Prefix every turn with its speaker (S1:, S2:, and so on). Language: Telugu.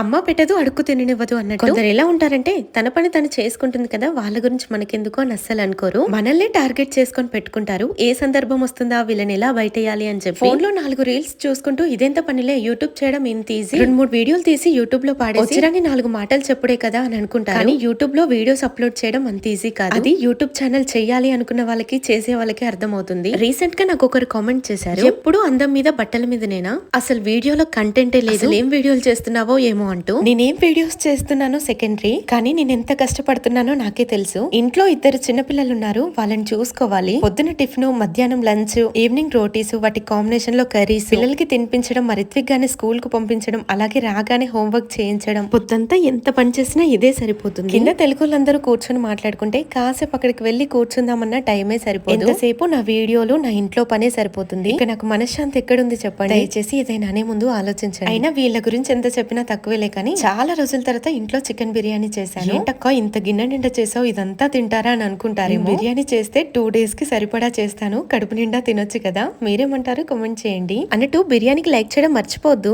S1: అమ్మ పెట్టదు అడుక్కు తిననివ్వదు అన్నట్టు. కొందరు ఎలా ఉంటారంటే తన పని తను చేసుకుంటుంది కదా వాళ్ళ గురించి మనకెందుకో అని అస్సలు అనుకోరు. మనల్ని టార్గెట్ చేసుకొని పెట్టుకుంటారు. ఏ సందర్భం వస్తుందా వీళ్ళని ఎలా బయటేయాలి అని చెప్పి. ఫోన్లో నాలుగు రీల్స్ చూసుకుంటూ ఇదెంత పనిలే యూట్యూబ్ చేయడం ఇంత ఈజీ. రెండు మూడు వీడియోలు తీసి యూట్యూబ్లో పాడేసి నాలుగు మాటలు చెప్పుడే కదా అని అనుకుంటారు. కానీ యూట్యూబ్లో వీడియోస్ అప్లోడ్ చేయడం అంత ఈజీ కాదు. అది యూట్యూబ్ ఛానల్ చేయాలి అనుకున్న వాళ్ళకి చేసే వాళ్ళకి అర్థమవుతుంది. రీసెంట్గా నాకు ఒకరు కామెంట్ చేశారు. ఎప్పుడు అందం మీద బట్టల మీద నేనా అసలు వీడియోలో కంటెంటే లేదు. ఏం వీడియోలు చేస్తున్నావో ఏమో అంటూ నేనేం వీడియోస్ చేస్తున్నానో సెకండరీ కానీ నేను ఎంత కష్టపడుతున్నానో నాకే తెలుసు. ఇంట్లో ఇద్దరు చిన్నపిల్లలు ఉన్నారు వాళ్ళని చూసుకోవాలి. పొద్దున టిఫిన్ మధ్యాహ్నం లంచ్ ఈవినింగ్ రోటీస్ వాటి కాంబినేషన్లో కర్రీస్ పిల్లలకి తినిపించడం మరి రిత్విక్ గానే స్కూల్కు పంపించడం అలాగే రాగానే హోంవర్క్ చేయించడం. పొద్దంతా ఎంత పని చేసినా ఇదే సరిపోతుంది. కింద తెలుగులందరూ కూర్చొని మాట్లాడుకుంటే కాసేపు అక్కడికి వెళ్ళి కూర్చుందామన్న టైమే సరిపోదు. ఎంతసేపు నా వీడియోలు నా ఇంట్లో పనే సరిపోతుంది. ఇక నాకు మనశ్శాంతి ఎక్కడుంది చెప్పండి. దయచేసి ఏదైనా అనే ముందు ఆలోచించండి. అయినా వీళ్ళ గురించి ఎంత చెప్పినా తక్కువేలే కానీ చాలా రోజుల తర్వాత ఇంట్లో చికెన్ బిర్యానీ చేశాను. ఏంటక్క ఇంత గిన్నె నిండా చేసావు? ఇదంతా తింటారా అని అనుకుంటారు బిర్యానీ చేస్తే టూ డేస్కి సరిపడా చేస్తాను. కడుపు నిండా తినొచ్చు కదా. మీరేమంటారు? కామెంట్ చేయండి. అన్నట్టు బిర్యానీకి లైక్ చేయడం మర్చిపోవద్దు